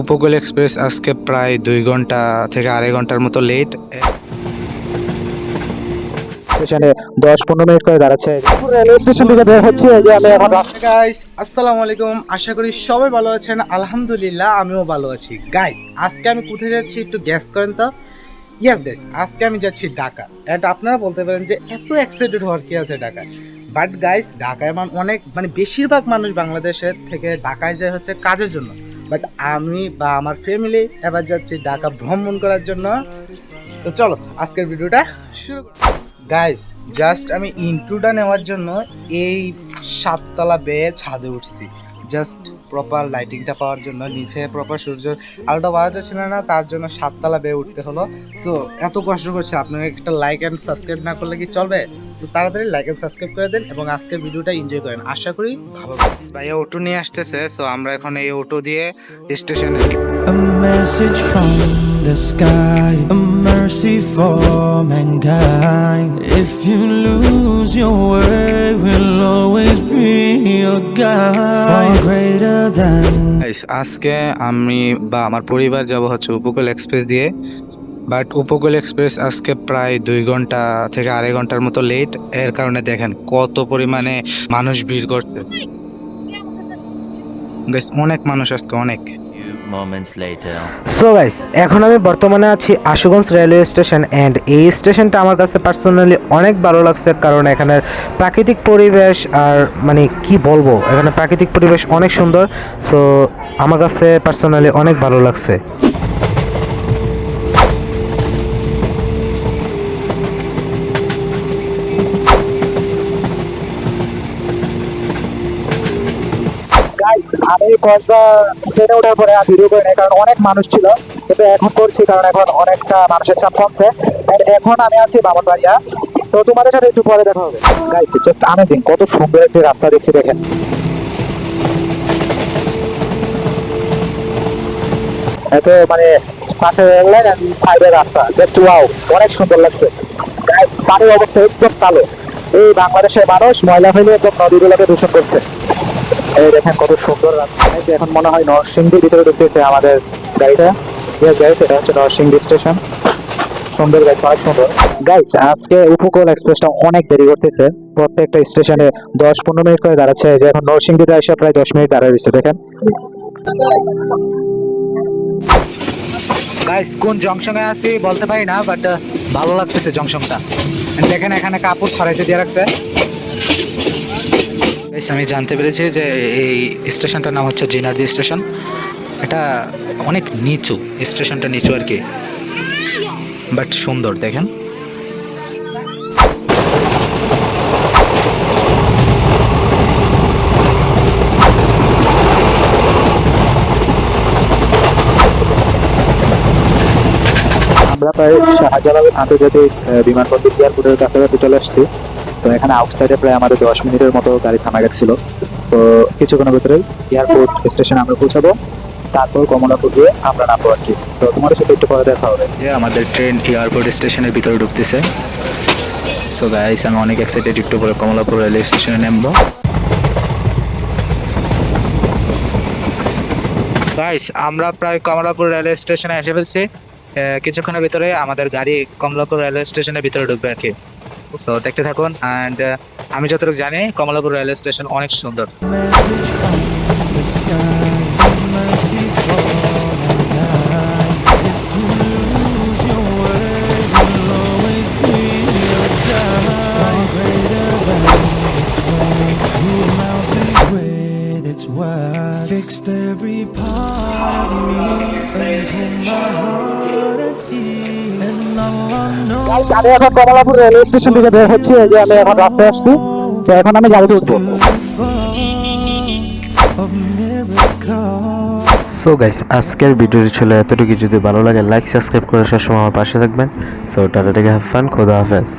উপকূল এক্সপ্রেস আজকে প্রায় দুই ঘণ্টা থেকে আড়াই ঘণ্টার মতো লেট স্টেশনে দশ পনেরো মিনিট করে দাঁড়াচ্ছে। রেলওয়ে স্টেশন থেকে বের হচ্ছে যে আমি এখন গাইস আসসালামু আলাইকুম। আশা করি সবাই ভালো আছেন। আলহামদুলিল্লাহ আমিও ভালো আছি। গাইস আজকে আমি কোথায় যাচ্ছি একটু গ্যাস করেন তো? ইয়েস গাইস আজকে আমি যাচ্ছি ঢাকা। অ্যান্ড আপনারা বলতে পারেন যে এত এক্সাইটেড হওয়ার কি আছে ঢাকায় বাট গাইস ঢাকায় মান অনেক মানে বেশিরভাগ মানুষ বাংলাদেশের থেকে ঢাকায় যায় হচ্ছে কাজের জন্য। বাট আমি বা আমার ফ্যামিলি এবার যাচ্ছি ঢাকা ভ্রমণ করার জন্য। তো চলো, আজকের ভিডিওটা শুরু গাইস জাস্ট আমি ইন্ট্রোটা নেওয়ার জন্য এই সাততলা বেয়ে ছাদে উঠছি। জাস্ট প্রপার লাইটিংটা পাওয়ার জন্য নিচে প্রপার সূর্য আলোটা পাওয়া যাচ্ছিল না তার জন্য সাততলা বেয়ে উঠতে হলো। সো এত কষ্ট করছে আপনারা একটা লাইক অ্যান্ড সাবস্ক্রাইব না করলে কি চলবে? সো তাড়াতাড়ি লাইক অ্যান্ড সাবস্ক্রাইব করে দেন এবং আজকের ভিডিওটা এনজয় করেন। আশা করি ভালো লাগবে ভাইয়া অটো নিয়ে আসতেছে সো আমরা এখন এই অটো দিয়ে স্টেশনে A message from the sky, a mercy for mankind. If you lose your way, we'll always আজকে আমি বা আমার পরিবার যাব হচ্ছে উপকূল এক্সপ্রেস দিয়ে বাট উপকূল এক্সপ্রেস আজকে প্রায় দুই ঘণ্টা থেকে আড়াই ঘণ্টার মতো লেট এর কারণে দেখেন কত পরিমাণে মানুষ ভিড় করছে। Guys, অনেক মানুষ আজকে অনেক। সো গাইস এখন আমি বর্তমানে আছি আশুগঞ্জ রেলওয়ে স্টেশন অ্যান্ড এই স্টেশনটা আমার কাছে পার্সোনালি অনেক ভালো লাগছে কারণ এখানের প্রাকৃতিক পরিবেশ আর মানে কি বলব এখানে প্রাকৃতিক পরিবেশ অনেক সুন্দর। সো আমার কাছে পার্সোনালি অনেক ভালো লাগছে। গাইস ট্রেনে ওঠার পরে আর ভিডিও করি কারণ অনেক মানুষ ছিল, কিন্তু এখন করছি, কারণ এখন অনেকটা মানুষের চাপ কমছে। এখন আমি আছি বামনবাড়িয়া। তো তোমাদের সাথে একটু পরে দেখা হবে। গাইস জাস্ট অ্যামেজিং কত সুন্দর একটি রাস্তা দেখছি, দেখেন। এত মানে পাশে রেল লাইন আর সাইডের রাস্তা জাস্ট ওয়াও অনেক সুন্দর লাগছে। গাইস পানির অবস্থা একদম কালো। এই বাংলাদেশের মানুষ ময়লা ফেলে একদম নদীগুলোকে দূষণ করছে। এই দেখেন কত সুন্দর রাস্তা যে এখন মনে হয় নরসিংদীর ভিতরে ঢুকতেছে আমাদের গাড়িটা। ইয়েস গাইস এটা হচ্ছে নরসিংদী স্টেশন। সুন্দর গাইস অনেক সুন্দর। গাইস আজকে উপকূল এক্সপ্রেসটা অনেক দেরি করতেছে। প্রত্যেকটা স্টেশনে দশ পনেরো মিনিট করে দাঁড়াচ্ছে। যে এখন নরসিংদীতে এসে প্রায় দশ মিনিট দাঁড়িয়ে রয়েছে, দেখেন। গাইস কোন জংশনে আছি বলতে পারি না বাট ভালো লাগতেছে জংশনটা। দেখেন এখানে কাপড় ছড়াইতে দিয়ে রাখছে। আমি জানতে পেরেছি যে এই স্টেশনটার নাম হচ্ছে জিনারদি স্টেশন। এটা অনেক নিচু, স্টেশনটা নিচু আর কি। বাট সুন্দর, দেখেন। আমরা প্রায় শাহজালাল আন্তর্জাতিক বিমানবন্দর এয়ারপোর্টের কাছাকাছি চলে আসছি। তো এখানে আউটসাইডে প্রায় আমাদের দশ মিনিটের মতো গাড়ি থামা গেছিল। তো কিছুক্ষণের ভিতরে এয়ারপোর্ট স্টেশনে আমরা পৌঁছাবো। তারপর কমলাপুর দিয়ে আমরা নামবো আর কি। তো তোমাদের সাথে একটু পরে দেখা হবে। যে আমাদের ট্রেন এয়ারপোর্ট স্টেশনের ভিতরে ঢুকতেছে। সো গাইস আমি অনেক এক্সাইটেড একটু পরে কমলাপুর রেলওয়ে স্টেশনে নামবো। গাইস আমরা প্রায় কমলাপুর রেলওয়ে স্টেশনে এসে ফেলছি। কিছুক্ষণের ভিতরে আমাদের গাড়ি কমলাপুর রেলওয়ে স্টেশনের ভিতরে ঢুকবে আর কি। সো দেখতে থাকুন অ্যান্ড আমি যতটুকু জানি কমলাপুর রেলওয়ে স্টেশন অনেক সুন্দর। Fixed every part of me and put my heart at ease. And all I know. Guys, আমি এখন কমলাপুর রেলওয়ে স্টেশন থেকে বের হচ্ছি এই যে আমি এখন রাস্তায় আসছি তো এখন আমি গাড়িতে উঠবো. সো গাইস আজকের ভিডিওটি ছিল এতটুকু যদি ভালো লাগে লাইক সাবস্ক্রাইব করে সবসময় আমার পাশে থাকবেন সো টাটা থেকে হ্যাভ ফান খোদা হাফেজ.